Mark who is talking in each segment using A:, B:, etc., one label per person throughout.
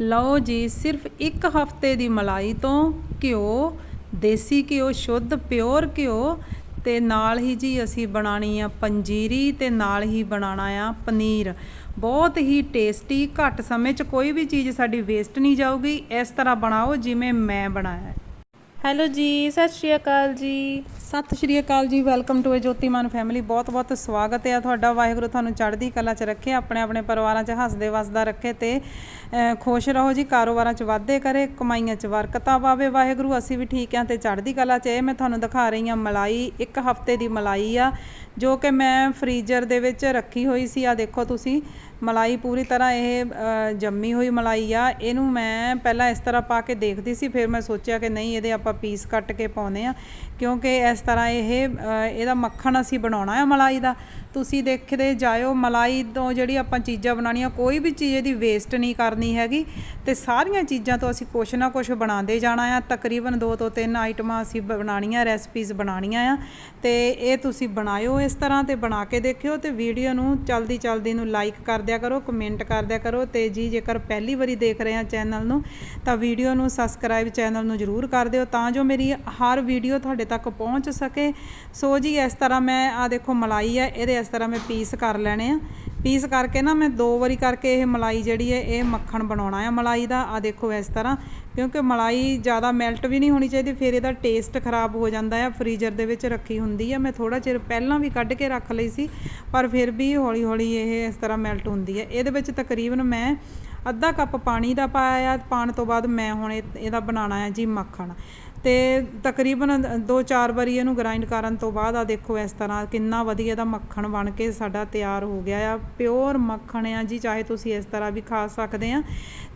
A: ਲਓ ਜੀ, ਸਿਰਫ ਇੱਕ ਹਫ਼ਤੇ ਦੀ ਮਲਾਈ ਤੋਂ ਘਿਓ, ਦੇਸੀ ਘਿਓ, ਸ਼ੁੱਧ ਪਿਓਰ ਘਿਓ ਤੇ ਨਾਲ ਹੀ ਜੀ ਅਸੀਂ ਬਣਾਣੀ ਆ ਪੰਜੀਰੀ ਤੇ ਨਾਲ ਹੀ ਬਣਾਉਣਾ ਆ ਪਨੀਰ। ਬਹੁਤ ਹੀ ਟੇਸਟੀ, ਘੱਟ ਸਮੇਂ 'ਚ ਕੋਈ ਵੀ ਚੀਜ਼ ਸਾਡੀ ਵੇਸਟ ਨਹੀਂ ਜਾਊਗੀ। ਇਸ ਤਰ੍ਹਾਂ ਬਣਾਓ ਜਿਵੇਂ ਮੈਂ ਬਣਾਇਆ।
B: ਹੈਲੋ ਜੀ, ਸਤਿ ਸ਼੍ਰੀ ਅਕਾਲ ਜੀ।
A: ਸਤਿ ਸ਼੍ਰੀ ਅਕਾਲ ਜੀ, ਵੈਲਕਮ ਟੂ ਜੋਤੀਮਾਨ ਫੈਮਿਲੀ। ਬਹੁਤ ਬਹੁਤ ਸਵਾਗਤ ਹੈ ਤੁਹਾਡਾ। ਵਾਹਿਗੁਰੂ ਤੁਹਾਨੂੰ ਚੜ੍ਹਦੀ ਕਲਾ 'ਚ ਰੱਖੇ, ਆਪਣੇ ਆਪਣੇ ਪਰਿਵਾਰਾਂ 'ਚ ਹੱਸਦੇ ਵਸਦਾ ਰੱਖੇ ਤੇ ਖੁਸ਼ ਰਹੋ ਜੀ, ਕਾਰੋਬਾਰਾਂ 'ਚ ਵਾਧੇ ਕਰੇ, ਕਮਾਈਆਂ 'ਚ ਬਰਕਤਾਂ ਪਾਵੇ ਵਾਹਿਗੁਰੂ, ਅਸੀਂ ਵੀ ਠੀਕ ਹਾਂ ਤੇ ਚੜ੍ਹਦੀ ਕਲਾ 'ਚ ਇਹ ਮੈਂ ਤੁਹਾਨੂੰ ਦਿਖਾ ਰਹੀ ਹਾਂ ਮਲਾਈ, ਇੱਕ ਹਫ਼ਤੇ ਦੀ ਮਲਾਈ ਆ, ਜੋ ਕਿ ਮੈਂ ਫ੍ਰੀਜ਼ਰ ਦੇ ਵਿੱਚ ਰੱਖੀ ਹੋਈ ਸੀ। ਆ ਦੇਖੋ ਤੁਸੀਂ ਮਲਾਈ ਪੂਰੀ ਤਰ੍ਹਾਂ ਇਹ ਜੰਮੀ ਹੋਈ ਮਲਾਈ ਆ। ਇਹਨੂੰ ਮੈਂ ਪਹਿਲਾਂ ਇਸ ਤਰ੍ਹਾਂ ਪਾ ਕੇ ਦੇਖਦੀ ਸੀ, ਫਿਰ ਮੈਂ ਸੋਚਿਆ ਕਿ ਨਹੀਂ, ਇਹਦੇ ਆਪਾਂ ਪੀਸ ਕੱਟ ਕੇ ਪਾਉਨੇ ਆ। ਕਿਉਂਕਿ ਇਸ ਤਰ੍ਹਾਂ ਇਹ ਇਹਦਾ ਮੱਖਣ ਅਸੀਂ ਬਣਾਉਣਾ ਆ ਮਲਾਈ ਦਾ। ਤੁਸੀਂ ਦੇਖਦੇ ਜਾਇਓ, ਮਲਾਈ ਤੋਂ ਜਿਹੜੀ ਆਪਾਂ ਚੀਜ਼ਾਂ ਬਣਾਉਣੀਆਂ, ਕੋਈ ਵੀ ਚੀਜ਼ ਇਹਦੀ ਵੇਸਟ ਨਹੀਂ ਕਰਨੀ ਹੈਗੀ ਤੇ ਸਾਰੀਆਂ ਚੀਜ਼ਾਂ ਤੋਂ ਅਸੀਂ ਕੁਛ ਨਾ ਕੁਛ ਬਣਾਉਂਦੇ ਜਾਣਾ ਆ। ਤਕਰੀਬਨ ਦੋ ਤੋਂ ਤਿੰਨ ਆਈਟਮਾਂ ਅਸੀਂ ਬਣਾਉਣੀਆਂ ਰੈਸਪੀਜ਼ ਬਣਾਉਣੀਆਂ ਆ ਤੇ ਇਹ ਤੁਸੀਂ ਬਣਾਇਓ ਇਸ ਤਰ੍ਹਾਂ ਤੇ ਬਣਾ ਕੇ ਦੇਖਿਓ ਤੇ ਵੀਡੀਓ ਨੂੰ ਚਲਦੀ ਚਲਦੀ ਨੂੰ ਲਾਈਕ ਕਰ ਦਿਆ ਕਰੋ ਕਮੈਂਟ ਕਰ ਦਿਆ ਕਰੋ ਤੇ ਜੀ ਜੇਕਰ ਪਹਿਲੀ ਵਾਰੀ ਦੇਖ ਰਹੇ ਆ ਚੈਨਲ ਨੂੰ ਤਾਂ ਵੀਡੀਓ ਨੂੰ ਸਬਸਕ੍ਰਾਈਬ ਚੈਨਲ ਨੂੰ ਜਰੂਰ ਕਰ ਦਿਓ ਤਾਂ ਜੋ ਮੇਰੀ ਹਰ ਵੀਡੀਓ ਤੁਹਾਡੇ ਤੱਕ ਪਹੁੰਚ ਸਕੇ। ਸੋ ਜੀ ਇਸ ਤਰ੍ਹਾਂ ਮੈਂ ਆ ਦੇਖੋ ਮਲਾਈ ਹੈ ਇਹਦੇ ਇਸ ਤਰ੍ਹਾਂ ਮੈਂ ਪੀਸ ਕਰ ਲੈਣੇ ਆ। ਪੀਸ ਕਰਕੇ ਨਾ ਮੈਂ ਦੋ ਵਾਰੀ ਕਰਕੇ ਇਹ ਮਲਾਈ ਜਿਹੜੀ ਹੈ, ਇਹ ਮੱਖਣ ਬਣਾਉਣਾ ਆ ਮਲਾਈ ਦਾ। ਆ ਦੇਖੋ ਇਸ ਤਰ੍ਹਾਂ, ਕਿਉਂਕਿ ਮਲਾਈ ਜ਼ਿਆਦਾ ਮੈਲਟ ਵੀ ਨਹੀਂ ਹੋਣੀ ਚਾਹੀਦੀ, ਫਿਰ ਇਹਦਾ ਟੇਸਟ ਖਰਾਬ ਹੋ ਜਾਂਦਾ ਆ। ਫ੍ਰੀਜ਼ਰ ਦੇ ਵਿੱਚ ਰੱਖੀ ਹੁੰਦੀ ਆ। ਮੈਂ ਥੋੜਾ ਚਿਰ ਪਹਿਲਾਂ ਵੀ ਕੱਢ ਕੇ ਰੱਖ ਲਈ ਸੀ, ਪਰ ਫਿਰ ਵੀ ਹੌਲੀ ਹੌਲੀ ਇਹ ਇਸ ਤਰ੍ਹਾਂ ਮੈਲਟ ਹੁੰਦੀ ਹੈ ਇਹਦੇ ਵਿੱਚ ਤਕਰੀਬਨ ਮੈਂ ਅੱਧਾ ਕੱਪ ਪਾਣੀ ਦਾ ਪਾਇਆ ਆ। ਪਾਣ ਤੋਂ ਬਾਅਦ ਮੈਂ ਹੁਣ ਇਹ- ਇਹਦਾ ਬਣਾਉਣਾ ਆ ਜੀ ਮੱਖਣ। ਤੇ ਤਕਰੀਬਨ 2-4 ਵਾਰੀ ਇਹਨੂੰ ਗ੍ਰਾਈਂਡ ਕਰਨ ਤੋਂ ਬਾਅਦ ਆ ਦੇਖੋ ਇਸ ਤਰ੍ਹਾਂ ਕਿੰਨਾ ਵਧੀਆ ਦਾ ਮੱਖਣ ਬਣ ਕੇ ਸਾਡਾ ਤਿਆਰ ਹੋ ਗਿਆ ਆ। ਪਿਓਰ ਮੱਖਣ ਆ ਜੀ, ਚਾਹੇ ਤੁਸੀਂ ਇਸ ਤਰ੍ਹਾਂ ਵੀ ਖਾ ਸਕਦੇ ਆ।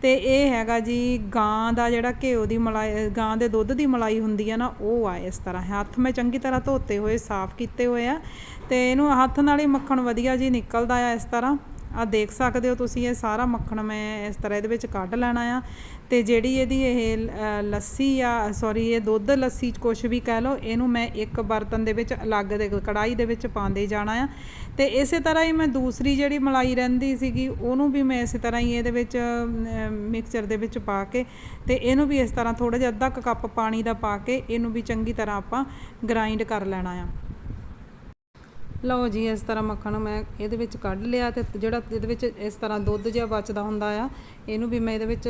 A: ਤੇ ਇਹ ਹੈਗਾ ਜੀ, ਗਾਂ ਦਾ ਜਿਹੜਾ ਘਿਓ ਦੀ ਮਲਾਈ, ਗਾਂ ਦੇ ਦੁੱਧ ਦੀ ਮਲਾਈ ਹੁੰਦੀ ਆ ਨਾ, ਉਹ ਆ ਇਸ ਤਰ੍ਹਾਂ। ਹੱਥ ਮੈਂ ਚੰਗੀ ਤਰ੍ਹਾਂ ਧੋਤੇ ਹੋਏ, ਸਾਫ਼ ਕੀਤੇ ਹੋਏ ਆ। ਤੇ ਇਹਨੂੰ ਹੱਥ ਨਾਲ ਹੀ ਮੱਖਣ ਵਧੀਆ ਜੀ ਨਿਕਲਦਾ ਆ ਇਸ ਤਰ੍ਹਾਂ। ਆ ਦੇਖ ਸਕਦੇ ਹੋ ਤੁਸੀਂ, ਇਹ ਸਾਰਾ ਮੱਖਣ ਮੈਂ ਇਸ ਤਰ੍ਹਾਂ ਇਹਦੇ ਵਿੱਚ ਕੱਢ ਲੈਣਾ ਆ। ਅਤੇ ਜਿਹੜੀ ਇਹਦੀ ਇਹ ਲੱਸੀ ਆ ਸੋਰੀ ਇਹ ਦੁੱਧ ਲੱਸੀ ਕੁਛ ਵੀ ਕਹਿ ਲਓ, ਇਹਨੂੰ ਮੈਂ ਇੱਕ ਬਰਤਨ ਦੇ ਵਿੱਚ ਅਲੱਗ ਦੇ ਕੜਾਈ ਦੇ ਵਿੱਚ ਪਾਉਂਦੇ ਜਾਣਾ ਆ। ਅਤੇ ਇਸੇ ਤਰ੍ਹਾਂ ਹੀ ਮੈਂ ਦੂਸਰੀ ਜਿਹੜੀ ਮਲਾਈ ਰਹਿੰਦੀ ਸੀਗੀ, ਉਹਨੂੰ ਵੀ ਮੈਂ ਇਸੇ ਤਰ੍ਹਾਂ ਹੀ ਇਹਦੇ ਵਿੱਚ ਮਿਕਸਚਰ ਦੇ ਵਿੱਚ ਪਾ ਕੇ ਅਤੇ ਇਹਨੂੰ ਵੀ ਇਸ ਤਰ੍ਹਾਂ ਥੋੜ੍ਹਾ ਜਿਹਾ ਅੱਧਾ ਕੁ ਕੱਪ ਪਾਣੀ ਦਾ ਪਾ ਕੇ ਇਹਨੂੰ ਵੀ ਚੰਗੀ ਤਰ੍ਹਾਂ ਆਪਾਂ ਗ੍ਰਾਈਂਡ ਕਰ ਲੈਣਾ ਆ। ਲਓ ਜੀ, ਇਸ ਤਰ੍ਹਾਂ ਮੱਖਣ ਮੈਂ ਇਹਦੇ ਵਿੱਚ ਕੱਢ ਲਿਆ ਤੇ ਜਿਹੜਾ ਇਹਦੇ ਵਿੱਚ ਇਸ ਤਰ੍ਹਾਂ ਦੁੱਧ ਜਿਹਾ ਬਚਦਾ ਹੁੰਦਾ ਆ, ਇਹਨੂੰ ਵੀ ਮੈਂ ਇਹਦੇ ਵਿੱਚ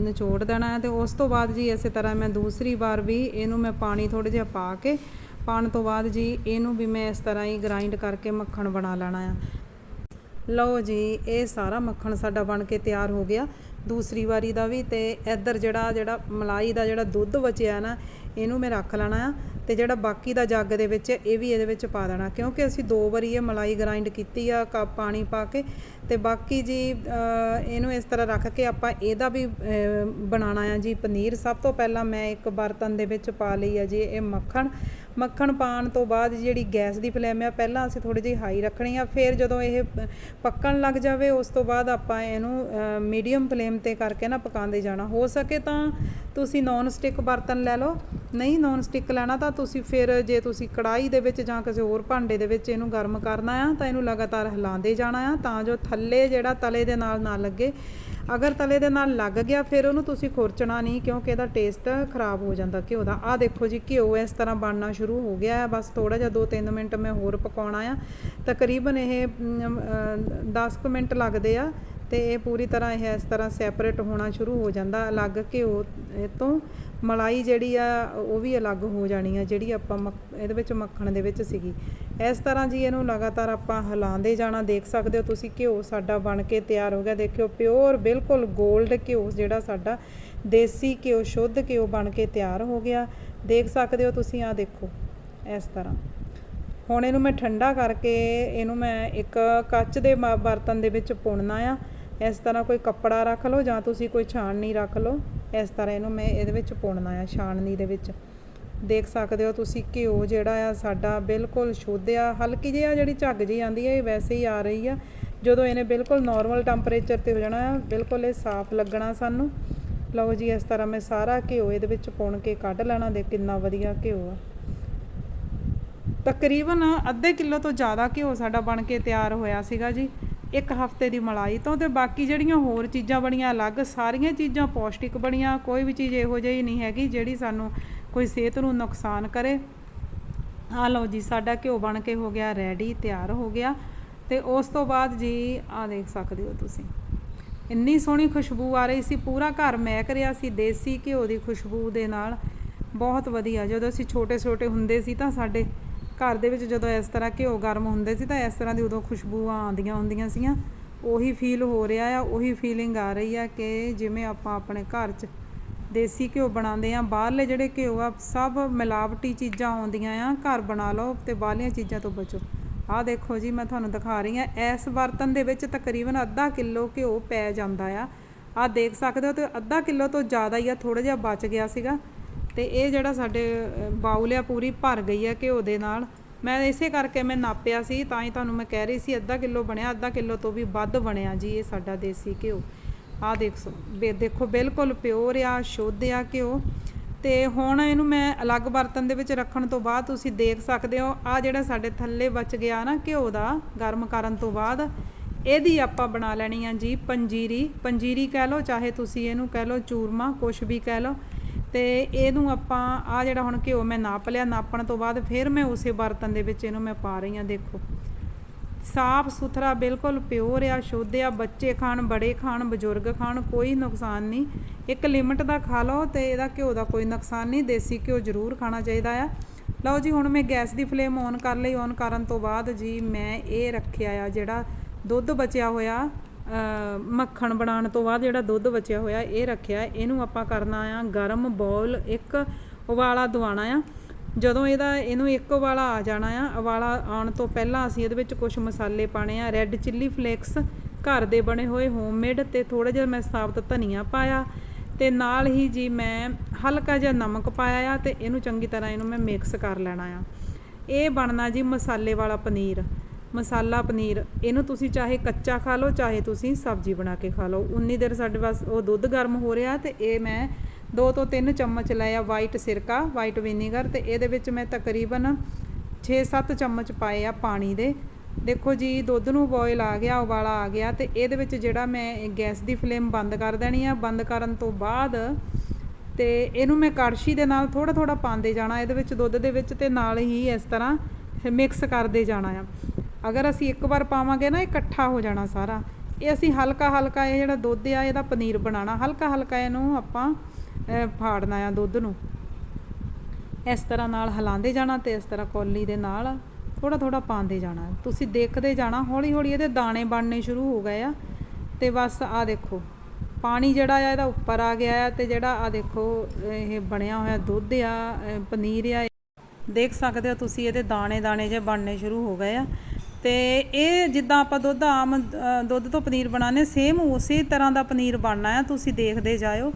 A: ਨਿਚੋੜ ਦੇਣਾ ਹੈ ਤੇ ਉਸ ਤੋਂ ਬਾਅਦ ਜੀ ਇਸੇ ਤਰ੍ਹਾਂ ਮੈਂ ਦੂਸਰੀ ਵਾਰ ਵੀ ਇਹਨੂੰ ਮੈਂ ਪਾਣੀ ਥੋੜਾ ਜਿਹਾ ਪਾ ਕੇ ਪਾਣ ਤੋਂ ਬਾਅਦ ਜੀ ਇਹਨੂੰ ਵੀ ਮੈਂ ਇਸ ਤਰ੍ਹਾਂ ਹੀ ਗ੍ਰਾਈਂਡ ਕਰਕੇ ਮੱਖਣ ਬਣਾ ਲੈਣਾ ਆ। ਲਓ ਜੀ, ਇਹ ਸਾਰਾ ਮੱਖਣ ਸਾਡਾ ਬਣ ਕੇ ਤਿਆਰ ਹੋ ਗਿਆ। ਦੂਸਰੀ ਵਾਰੀ ਦਾ ਵੀ ਤੇ ਇੱਧਰ ਜਿਹੜਾ ਜਿਹੜਾ ਮਲਾਈ ਦਾ ਜਿਹੜਾ ਦੁੱਧ ਬਚਿਆ ਨਾ, ਇਹਨੂੰ ਮੈਂ ਰੱਖ ਲੈਣਾ ਆ ਤੇ ਜਿਹੜਾ ਬਾਕੀ ਦਾ ਜੱਗ ਦੇ ਵਿੱਚ ਇਹ ਵੀ ਇਹਦੇ ਵਿੱਚ ਪਾ ਦੇਣਾ। ਕਿਉਂਕਿ ਅਸੀਂ ਦੋ ਵਾਰੀ ਇਹ ਮਲਾਈ ਗ੍ਰਾਈਂਡ ਕੀਤੀ ਆ, ਕੱਪ ਪਾਣੀ ਪਾ ਕੇ ਤੇ ਬਾਕੀ ਜੀ ਇਹਨੂੰ ਇਸ ਤਰ੍ਹਾਂ ਰੱਖ ਕੇ ਆਪਾਂ ਇਹਦਾ ਵੀ ਬਣਾਉਣਾ ਆ ਜੀ ਪਨੀਰ। ਸਭ ਤੋਂ ਪਹਿਲਾਂ ਮੈਂ ਇੱਕ ਬਰਤਨ ਦੇ ਵਿੱਚ ਪਾ ਲਈ ਆ ਜੀ ਇਹ ਮੱਖਣ। ਮੱਖਣ ਪਾਣ ਤੋਂ ਬਾਅਦ ਜਿਹੜੀ ਗੈਸ ਦੀ ਫਲੇਮ ਆ, ਪਹਿਲਾਂ ਅਸੀਂ ਥੋੜੀ ਜਿਹੀ ਹਾਈ ਰੱਖਣੀ ਆ, ਫਿਰ ਜਦੋਂ ਇਹ ਪੱਕਣ ਲੱਗ ਜਾਵੇ, ਉਸ ਤੋਂ ਬਾਅਦ ਆਪਾਂ ਇਹਨੂੰ ਮੀਡੀਅਮ ਫਲੇਮ ਤੇ ਕਰਕੇ ਨਾ ਪਕਾਉਂਦੇ ਜਾਣਾ। ਹੋ ਸਕੇ ਤਾਂ ਤੁਸੀਂ ਨੌਨ ਸਟਿਕ ਬਰਤਨ ਲੈ ਲਓ। ਨਹੀਂ ਨੌਨ ਸਟਿਕ ਲੈਣਾ ਤਾਂ ਤੁਸੀਂ ਫਿਰ ਜੇ ਤੁਸੀਂ ਕੜਾਈ ਦੇ ਵਿੱਚ ਜਾਂ ਕਿਸੇ ਹੋਰ ਭਾਂਡੇ ਦੇ ਵਿੱਚ ਇਹਨੂੰ ਗਰਮ ਕਰਨਾ ਆ, ਤਾਂ ਇਹਨੂੰ ਲਗਾਤਾਰ ਹਿਲਾਉਂਦੇ ਜਾਣਾ ਆ, ਤਾਂ ਜੋ ਥੱਲੇ ਜਿਹੜਾ ਤਲੇ ਦੇ ਨਾਲ ਨਾ ਲੱਗੇ। ਅਗਰ ਤਲੇ ਦੇ ਨਾਲ ਲੱਗ ਗਿਆ, ਫਿਰ ਉਹਨੂੰ ਤੁਸੀਂ ਖੁਰਚਣਾ ਨਹੀਂ, ਕਿਉਂਕਿ ਇਹਦਾ ਟੇਸਟ ਖਰਾਬ ਹੋ ਜਾਂਦਾ ਘਿਓ ਦਾ। ਆਹ ਦੇਖੋ ਜੀ, ਘਿਓ ਇਸ ਤਰ੍ਹਾਂ ਬਣਨਾ ਸ਼ੁਰੂ ਹੋ ਗਿਆ ਹੈ ਬਸ ਥੋੜਾ ਜਿਹਾ 2-3 ਮਿੰਟ ਮੈਂ ਹੋਰ ਪਕਾਉਣਾ ਆ। ਤਕਰੀਬਨ ਇਹ 10 ਮਿੰਟ ਲੱਗਦੇ ਆ। ਤੇ ਇਹ ਪੂਰੀ ਤਰ੍ਹਾਂ ਇਹ ਇਸ ਤਰ੍ਹਾਂ ਸੈਪਰੇਟ ਹੋਣਾ ਸ਼ੁਰੂ ਹੋ ਜਾਂਦਾ, ਅਲੱਗ ਘਿਓ, ਇਹ ਤੋਂ ਮਲਾਈ ਜਿਹੜੀ ਆ, ਉਹ ਵੀ ਅਲੱਗ ਹੋ ਜਾਣੀ ਆ, ਜਿਹੜੀ ਆਪਾਂ ਮੱਖ- ਇਹਦੇ ਵਿੱਚ ਮੱਖਣ ਦੇ ਵਿੱਚ ਸੀਗੀ। ਇਸ ਤਰ੍ਹਾਂ ਜੀ ਇਹਨੂੰ ਲਗਾਤਾਰ ਆਪਾਂ ਹਿਲਾਉਂਦੇ ਜਾਣਾ, ਦੇਖ ਸਕਦੇ ਹੋ ਤੁਸੀਂ ਘਿਓ ਸਾਡਾ ਬਣ ਕੇ ਤਿਆਰ ਹੋ ਗਿਆ। ਦੇਖਿਓ ਪਿਓਰ ਬਿਲਕੁਲ 골ਡ ਘਿਓ ਜਿਹੜਾ ਸਾਡਾ ਦੇਸੀ ਘਿਓ, ਸ਼ੁੱਧ ਘਿਓ ਬਣ ਕੇ ਤਿਆਰ ਹੋ ਗਿਆ। ਦੇਖ ਸਕਦੇ ਹੋ ਤੁਸੀਂ ਆ ਦੇਖੋ, ਇਸ ਤਰ੍ਹਾਂ। ਹੁਣ ਇਹਨੂੰ ਮੈਂ ਠੰਡਾ ਕਰਕੇ, ਇਹਨੂੰ ਮੈਂ ਇੱਕ ਕੱਚ ਦੇ ਮ- ਬਰਤਨ ਦੇ ਵਿੱਚ ਪੁਣਨਾ ਆ। ਇਸ ਤਰ੍ਹਾਂ ਕੋਈ ਕੱਪੜਾ ਰੱਖ ਲਓ ਜਾਂ ਤੁਸੀਂ ਕੋਈ ਛਾਣਨੀ ਰੱਖ ਲਓ, ਇਸ ਤਰ੍ਹਾਂ ਇਹਨੂੰ ਮੈਂ ਇਹਦੇ ਵਿੱਚ ਪੁਣਨਾ ਆ ਛਾਣਨੀ ਦੇ ਵਿੱਚ। ਦੇਖ ਸਕਦੇ ਹੋ ਤੁਸੀਂ ਘਿਓ ਜਿਹੜਾ ਆ ਸਾਡਾ ਬਿਲਕੁਲ ਸ਼ੁੱਧ ਆ, ਹਲਕੀ ਜਿਹੀ ਆ ਜਿਹੜੀ ਝੱਗ ਜਿਹੀ ਆਂਦੀ ਆ, ਇਹ ਵੈਸੇ ਹੀ ਆ ਰਹੀ ਆ। ਜਦੋਂ ਇਹਨੇ ਬਿਲਕੁਲ ਨਾਰਮਲ ਟੈਂਪਰੇਚਰ ਤੇ ਹੋ ਜਾਣਾ ਆ, ਬਿਲਕੁਲ ਇਹ ਸਾਫ਼ ਲੱਗਣਾ ਸਾਨੂੰ। ਲਓ ਜੀ, ਇਸ ਤਰ੍ਹਾਂ ਮੈਂ ਸਾਰਾ ਘਿਓ ਇਹਦੇ ਵਿੱਚ ਪੁਣ ਕੇ ਕੱਢ ਲੈਣਾ ਦੇ ਕਿੰਨਾ ਵਧੀਆ ਘਿਓ ਆ। ਤਕਰੀਬਨ ਅੱਧੇ ਕਿਲੋ ਤੋਂ ਜ਼ਿਆਦਾ ਘਿਓ ਸਾਡਾ ਬਣ ਕੇ ਤਿਆਰ ਹੋਇਆ ਸੀਗਾ ਜੀ। ਇੱਕ ਹਫ਼ਤੇ ਦੀ ਮਲਾਈ ਤੋਂ ਤੇ ਬਾਕੀ ਜਿਹੜੀਆਂ ਹੋਰ ਚੀਜ਼ਾਂ ਬਣੀਆਂ ਅਲੱਗ, ਸਾਰੀਆਂ ਚੀਜ਼ਾਂ ਪੌਸ਼ਟਿਕ ਬਣੀਆਂ, ਕੋਈ ਵੀ ਚੀਜ਼ ਇਹੋ ਜਿਹੀ ਨਹੀਂ ਹੈਗੀ ਜਿਹੜੀ ਸਾਨੂੰ ਕੋਈ ਸਿਹਤ ਨੂੰ ਨੁਕਸਾਨ ਕਰੇ। ਆ ਲਓ ਜੀ, ਸਾਡਾ ਘਿਓ ਬਣ ਕੇ ਹੋ ਗਿਆ ਰੈਡੀ, ਤਿਆਰ ਹੋ ਗਿਆ। ਤੇ ਉਸ ਤੋਂ ਬਾਅਦ ਜੀ ਆ ਦੇਖ ਸਕਦੇ ਹੋ ਤੁਸੀਂ। ਇੰਨੀ ਸੋਹਣੀ ਖੁਸ਼ਬੂ ਆ ਰਹੀ ਸੀ, ਪੂਰਾ ਘਰ ਮਹਿਕ ਰਿਹਾ ਸੀ, ਦੇਸੀ ਘਿਓ ਦੀ ਖੁਸ਼ਬੂ ਦੇ ਨਾਲ। ਬਹੁਤ ਵਧੀਆ, ਜਦੋਂ ਅਸੀਂ ਛੋਟੇ ਛੋਟੇ ਹੁੰਦੇ ਸੀ ਤਾਂ ਸਾਡੇ ਘਰ ਦੇ ਵਿੱਚ ਜਦੋਂ ਇਸ ਤਰ੍ਹਾਂ ਘਿਓ ਗਰਮ ਹੁੰਦੇ ਸੀ ਤਾਂ ਇਸ ਤਰ੍ਹਾਂ ਦੀ ਉਦੋਂ ਖੁਸ਼ਬੂਆਂ ਆਉਂਦੀਆਂ ਹੁੰਦੀਆਂ ਸੀਗੀਆਂ ਉਹੀ ਫੀਲ ਹੋ ਰਿਹਾ ਆ, ਉਹੀ ਫੀਲਿੰਗ ਆ ਰਹੀ ਆ ਕਿ ਜਿਵੇਂ ਆਪਾਂ ਆਪਣੇ ਘਰ 'ਚ ਦੇਸੀ ਘਿਓ ਬਣਾਉਂਦੇ ਆ ਬਾਹਰਲੇ ਜਿਹੜੇ ਘਿਓ ਆ, ਸਭ ਮਿਲਾਵਟੀ ਚੀਜ਼ਾਂ ਆਉਂਦੀਆਂ ਆ, ਘਰ ਬਣਾ ਲਓ ਤੇ ਬਾਹਰਲੀਆਂ ਚੀਜ਼ਾਂ ਤੋਂ ਬਚੋ। ਆਹ ਦੇਖੋ ਜੀ, ਮੈਂ ਤੁਹਾਨੂੰ ਦਿਖਾ ਰਹੀ ਆ ਇਸ ਬਰਤਨ ਦੇ ਵਿੱਚ ਤਕਰੀਬਨ ਅੱਧਾ ਕਿਲੋ ਘਿਓ ਪੈ ਜਾਂਦਾ ਆ। ਆਹ ਦੇਖ ਸਕਦੇ ਹੋ ਤੇ ਅੱਧਾ ਕਿਲੋ ਤੋਂ ਜ਼ਿਆਦਾ ਹੀ ਆ ਥੋੜਾ ਜਿਹਾ ਬਚ ਗਿਆ ਸੀਗਾ। ਤੇ ਇਹ ਜਿਹੜਾ ਸਾਡੇ ਅ, ਬਾਉਲ ਆ ਪੂਰੀ ਭਰ ਗਈ ਆ ਘਿਓ ਦੇ ਨਾਲ। ਮੈਂ ਇਸੇ ਕਰਕੇ ਮੈਂ ਨਾਪਿਆ ਸੀ ਤਾਂ ਹੀ ਤੁਹਾਨੂੰ ਮੈਂ ਕਹਿ ਰਹੀ ਸੀ ਅੱਧਾ ਕਿਲੋ ਬਣਿਆ ਅੱਧਾ ਕਿਲੋ ਤੋਂ ਵੀ ਵੱਧ ਬਣਿਆ ਜੀ ਇਹ ਸਾਡਾ ਦੇਸੀ ਘਿਓ। ਆਹ ਦੇਖ ਸੋ ਬੇ ਦੇਖੋ ਬਿਲਕੁਲ ਪਿਓਰ ਆ ਸ਼ੁੱਧ ਆ ਘਿਓ। ਤੇ ਹੁਣ ਇਹਨੂੰ ਮੈਂ ਅਲੱਗ ਬਰਤਨ ਦੇ ਵਿੱਚ ਰੱਖਣ ਤੋਂ ਬਾਅਦ ਤੁਸੀਂ ਦੇਖ ਸਕਦੇ ਹੋ ਆ ਜਿਹੜਾ ਸਾਡੇ ਥੱਲੇ ਬਚ ਗਿਆ ਨਾ ਘਿਓ ਦਾ ਗਰਮ ਕਰਨ ਤੋਂ ਬਾਅਦ ਇਹਦੀ ਆਪਾਂ ਬਣਾ ਲੈਣੀ ਆ ਜੀ ਪੰਜੀਰੀ। ਪੰਜੀਰੀ ਕਹਿ ਲਓ ਚਾਹੇ ਤੁਸੀਂ ਇਹਨੂੰ ਕਹਿ ਲਓ ਚੂਰਮਾ ਕੁਛ ਵੀ ਕਹਿ ਲਓ। ਤੇ ਇਹਨੂੰ ਆਪਾਂ ਆ ਜਿਹੜਾ ਹੁਣ ਘਿਓ ਮੈਂ ਨਾਪ ਲਿਆ, ਨਾਪਣ ਤੋਂ ਬਾਅਦ ਫਿਰ ਮੈਂ ਉਸੇ ਬਰਤਨ ਦੇ ਵਿੱਚ ਇਹਨੂੰ ਮੈਂ ਪਾ ਰਹੀ ਹਾਂ, ਦੇਖੋ। ਸਾਫ਼ ਸੁਥਰਾ, ਬਿਲਕੁਲ ਪਿਓਰ ਆ, ਸ਼ੁੱਧ ਆ, ਬੱਚੇ ਖਾਣ, ਬੜੇ ਖਾਣ, ਬਜ਼ੁਰਗ ਖਾਣ, ਕੋਈ ਨੁਕਸਾਨ ਨਹੀਂ। ਇੱਕ ਲਿਮਟ ਦਾ ਖਾ ਲਓ ਤੇ ਇਹਦਾ ਘਿਓ ਦਾ ਕੋਈ ਨੁਕਸਾਨ ਨਹੀਂ, ਦੇਸੀ ਘਿਓ ਜ਼ਰੂਰ ਖਾਣਾ ਚਾਹੀਦਾ ਆ। ਲਓ ਜੀ, ਹੁਣ ਮੈਂ ਗੈਸ ਦੀ ਫਲੇਮ ਔਨ ਕਰ ਲਈ ਔਨ ਕਰਨ ਤੋਂ ਬਾਅਦ ਜੀ ਮੈਂ ਇਹ ਰੱਖਿਆ ਆ ਜਿਹੜਾ ਦੁੱਧ ਬਚਿਆ ਹੋਇਆ। ਮੱਖਣ ਬਣਾਉਣ ਤੋਂ ਬਾਅਦ ਜਿਹੜਾ ਦੁੱਧ ਬਚਿਆ ਹੋਇਆ, ਇਹ ਰੱਖਿਆ। ਇਹਨੂੰ ਆਪਾਂ ਕਰਨਾ ਆ ਗਰਮ ਬੌਲ, ਇੱਕ ਉਬਾਲਾ ਦਵਾਣਾ ਆ। ਜਦੋਂ ਇਹਦਾ, ਇਹਨੂੰ ਇੱਕ ਉਬਾਲਾ ਆ ਜਾਣਾ ਆ। ਉਬਾਲਾ ਆਉਣ ਤੋਂ ਪਹਿਲਾਂ ਅਸੀਂ ਇਹਦੇ ਵਿੱਚ ਕੁਝ ਮਸਾਲੇ ਪਾਣੇ ਆ। ਰੈੱਡ ਚਿੱਲੀ ਫਲੇਕਸ ਘਰ ਦੇ ਬਣੇ ਹੋਏ ਹੋਮਮੇਡ ਤੇ ਥੋੜਾ ਜਿਹਾ ਮੈਂ ਸਾਬਤ ਧਨੀਆ ਪਾਇਆ ਤੇ ਨਾਲ ਹੀ ਜੀ ਮੈਂ ਹਲਕਾ ਜਿਹਾ ਨਮਕ ਪਾਇਆ ਆ ਤੇ ਇਹਨੂੰ ਚੰਗੀ ਤਰ੍ਹਾਂ ਇਹਨੂੰ ਮੈਂ ਮਿਕਸ ਕਰ ਲੈਣਾ ਆ। ਇਹ ਬਣਨਾ ਜੀ ਮਸਾਲੇ ਵਾਲਾ ਪਨੀਰ। ਮਸਾਲਾ ਪਨੀਰ, ਇਹਨੂੰ ਤੁਸੀਂ ਚਾਹੇ ਕੱਚਾ ਖਾ ਲਓ, ਚਾਹੇ ਤੁਸੀਂ ਸਬਜ਼ੀ ਬਣਾ ਕੇ ਖਾ ਲਓ। ਉਨੀ ਦੇਰ ਸਾਡੇ ਬਸ ਉਹ ਦੁੱਧ ਗਰਮ ਹੋ ਰਿਹਾ ਤੇ ਇਹ ਮੈਂ ਦੋ ਤੋਂ ਤਿੰਨ ਚਮਚ ਲਿਆ ਵਾਈਟ ਸਿਰਕਾ ਵਾਈਟ ਵਿਨੀਗਰ ਤੇ ਇਹਦੇ ਵਿੱਚ ਮੈਂ ਤਕਰੀਬਨ 6-7 ਚਮਚ ਪਾਏ ਆ ਪਾਣੀ ਦੇ। ਦੇਖੋ ਜੀ, ਦੁੱਧ ਨੂੰ ਬੋਇਲ ਆ ਗਿਆ, ਉਬਾਲਾ ਆ ਗਿਆ ਤੇ ਇਹਦੇ ਵਿੱਚ ਜਿਹੜਾ ਮੈਂ ਗੈਸ ਦੀ ਫਲੇਮ ਬੰਦ ਕਰ ਦੇਣੀ ਆ, ਬੰਦ ਕਰਨ ਤੋਂ ਬਾਅਦ ਤੇ ਇਹਨੂੰ ਮੈਂ ਕੜਛੀ ਦੇ ਨਾਲ ਥੋੜਾ ਥੋੜਾ ਪਾਉਂਦੇ ਜਾਣਾ, ਇਹਦੇ ਵਿੱਚ ਦੁੱਧ ਦੇ ਵਿੱਚ ਤੇ ਨਾਲ ਹੀ ਇਸ ਤਰ੍ਹਾਂ ਮਿਕਸ ਕਰਦੇ ਜਾਣਾ ਆ। ਅਗਰ ਅਸੀਂ ਇੱਕ ਵਾਰ ਪਾਵਾਂਗੇ ਨਾ, ਇਹ ਇਕੱਠਾ ਹੋ ਜਾਣਾ ਸਾਰਾ। ਇਹ ਅਸੀਂ ਹਲਕਾ ਹਲਕਾ ਇਹ ਜਿਹੜਾ ਦੁੱਧ ਆ, ਇਹਦਾ ਪਨੀਰ ਬਣਾਉਣਾ। ਹਲਕਾ ਹਲਕਾ ਇਹਨੂੰ ਆਪਾਂ ਫਾੜਨਾ ਆ ਦੁੱਧ ਨੂੰ। ਇਸ ਤਰ੍ਹਾਂ ਨਾਲ ਹਿਲਾਉਂਦੇ ਜਾਣਾ ਤੇ ਇਸ ਤਰ੍ਹਾਂ ਕੌਲੀ ਦੇ ਨਾਲ ਥੋੜਾ ਥੋੜਾ ਪਾਉਂਦੇ ਜਾਣਾ। ਤੁਸੀਂ ਦੇਖਦੇ ਜਾਣਾ ਹੌਲੀ ਹੌਲੀ ਇਹਦੇ ਦਾਣੇ ਬਣਨੇ ਸ਼ੁਰੂ ਹੋ ਗਏ ਆ। ਤੇ ਬਸ ਆ ਦੇਖੋ, ਪਾਣੀ ਜਿਹੜਾ ਆ, ਇਹਦਾ ਉੱਪਰ ਆ ਗਿਆ ਆ ਤੇ ਜਿਹੜਾ ਆ ਦੇਖੋ, ਇਹ ਬਣਿਆ ਹੋਇਆ ਦੁੱਧ ਆ ਪਨੀਰ ਆ। ਦੇਖ ਸਕਦੇ ਹੋ ਤੁਸੀਂ, ਇਹਦੇ ਦਾਣੇ ਦਾਣੇ ਜੇ ਬਣਨੇ ਸ਼ੁਰੂ ਹੋ ਗਏ ਆ। ਤੇ ਇਹ ਜਿੱਦਾਂ ਆਪਾਂ ਦੁੱਧ ਆਮ ਦੁੱਧ ਤੋਂ ਪਨੀਰ ਬਣਾਉਂਦੇ ਸੇਮ ਉਸੇ ਤਰ੍ਹਾਂ ਦਾ ਪਨੀਰ ਬਣਨਾ ਆ ਤੁਸੀਂ ਦੇਖਦੇ ਜਾਇਓ।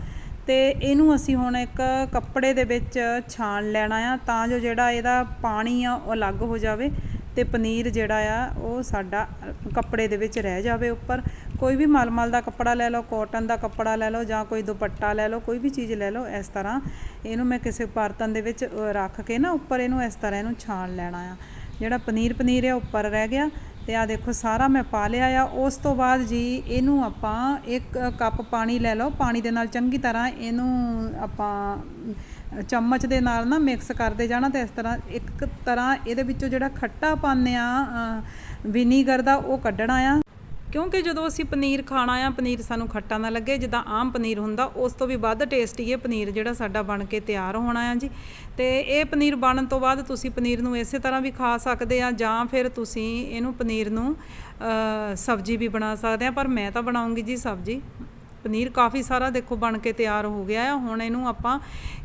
A: ਤੇ ਇਹਨੂੰ ਅਸੀਂ ਹੁਣ ਇੱਕ ਕੱਪੜੇ ਦੇ ਵਿੱਚ ਛਾਣ ਲੈਣਾ ਆ, ਤਾਂ ਜੋ ਜਿਹੜਾ ਇਹਦਾ ਪਾਣੀ ਆ ਉਹ ਅਲੱਗ ਹੋ ਜਾਵੇ ਤੇ ਪਨੀਰ ਜਿਹੜਾ ਆ ਉਹ ਸਾਡਾ ਕੱਪੜੇ ਦੇ ਵਿੱਚ ਰਹਿ ਜਾਵੇ ਉੱਪਰ। ਕੋਈ ਵੀ ਮਲਮਲ ਦਾ ਕੱਪੜਾ ਲੈ ਲਓ ਕਾਟਨ ਦਾ ਕੱਪੜਾ ਲੈ ਲਓ ਜਾਂ ਕੋਈ ਦੁਪੱਟਾ ਲੈ ਲਓ, ਕੋਈ ਵੀ ਚੀਜ਼ ਲੈ ਲਓ, ਇਸ ਤਰ੍ਹਾਂ ਇਹਨੂੰ ਮੈਂ ਕਿਸੇ ਬਰਤਨ ਦੇ ਵਿੱਚ ਰੱਖ ਕੇ ਨਾ ਉੱਪਰ ਇਹਨੂੰ ਇਸ ਤਰ੍ਹਾਂ ਇਹਨੂੰ ਛਾਣ ਲੈਣਾ ਆ। ਜਿਹੜਾ ਪਨੀਰ ਪਨੀਰ ਹੈ ਉੱਪਰ ਰਹਿ ਗਿਆ ਤੇ ਆ ਦੇਖੋ, ਸਾਰਾ ਮੈਂ ਪਾ ਲਿਆ ਆ। ਉਸ ਤੋਂ ਬਾਅਦ ਜੀ, ਇਹਨੂੰ ਆਪਾਂ ਇੱਕ ਕੱਪ ਪਾਣੀ ਲੈ ਲਓ। ਪਾਣੀ ਦੇ ਨਾਲ ਚੰਗੀ ਤਰ੍ਹਾਂ ਇਹਨੂੰ ਆਪਾਂ ਚਮਚ ਦੇ ਨਾਲ ਨਾ ਮਿਕਸ ਕਰਦੇ ਜਾਣਾ ਤੇ ਇਸ ਤਰ੍ਹਾਂ ਇੱਕ ਤਰ੍ਹਾਂ ਇਹਦੇ ਵਿੱਚੋਂ ਜਿਹੜਾ ਖੱਟਾ ਪਾਉਂਦੇ ਆ ਵਿਨੀਗਰ ਦਾ, ਉਹ ਕੱਢਣਾ ਆ। ਕਿਉਂਕਿ ਜਦੋਂ ਅਸੀਂ ਪਨੀਰ ਖਾਣਾ ਆ, ਪਨੀਰ ਸਾਨੂੰ ਖੱਟਾ ਨਾ ਲੱਗੇ, ਜਿੱਦਾਂ ਆਮ ਪਨੀਰ ਹੁੰਦਾ, ਉਸ ਤੋਂ ਵੀ ਵੱਧ ਟੇਸਟੀ ਇਹ ਪਨੀਰ ਜਿਹੜਾ ਸਾਡਾ ਬਣ ਕੇ ਤਿਆਰ ਹੋਣਾ ਆ ਜੀ। ਤੇ ਇਹ ਪਨੀਰ ਬਣਨ ਤੋਂ ਬਾਅਦ ਤੁਸੀਂ ਪਨੀਰ ਨੂੰ ਇਸੇ ਤਰ੍ਹਾਂ ਵੀ ਖਾ ਸਕਦੇ ਆ, ਜਾਂ ਫਿਰ ਤੁਸੀਂ ਇਹਨੂੰ ਪਨੀਰ ਨੂੰ ਸਬਜ਼ੀ ਵੀ ਬਣਾ ਸਕਦੇ ਆ, ਪਰ ਮੈਂ ਤਾਂ ਬਣਾਉਂਗੀ ਜੀ ਸਬਜ਼ੀ। ਪਨੀਰ ਕਾਫੀ ਸਾਰਾ ਦੇਖੋ ਬਣ ਕੇ ਤਿਆਰ ਹੋ ਗਿਆ ਆ ਹੁਣ ਇਹਨੂੰ ਆਪਾਂ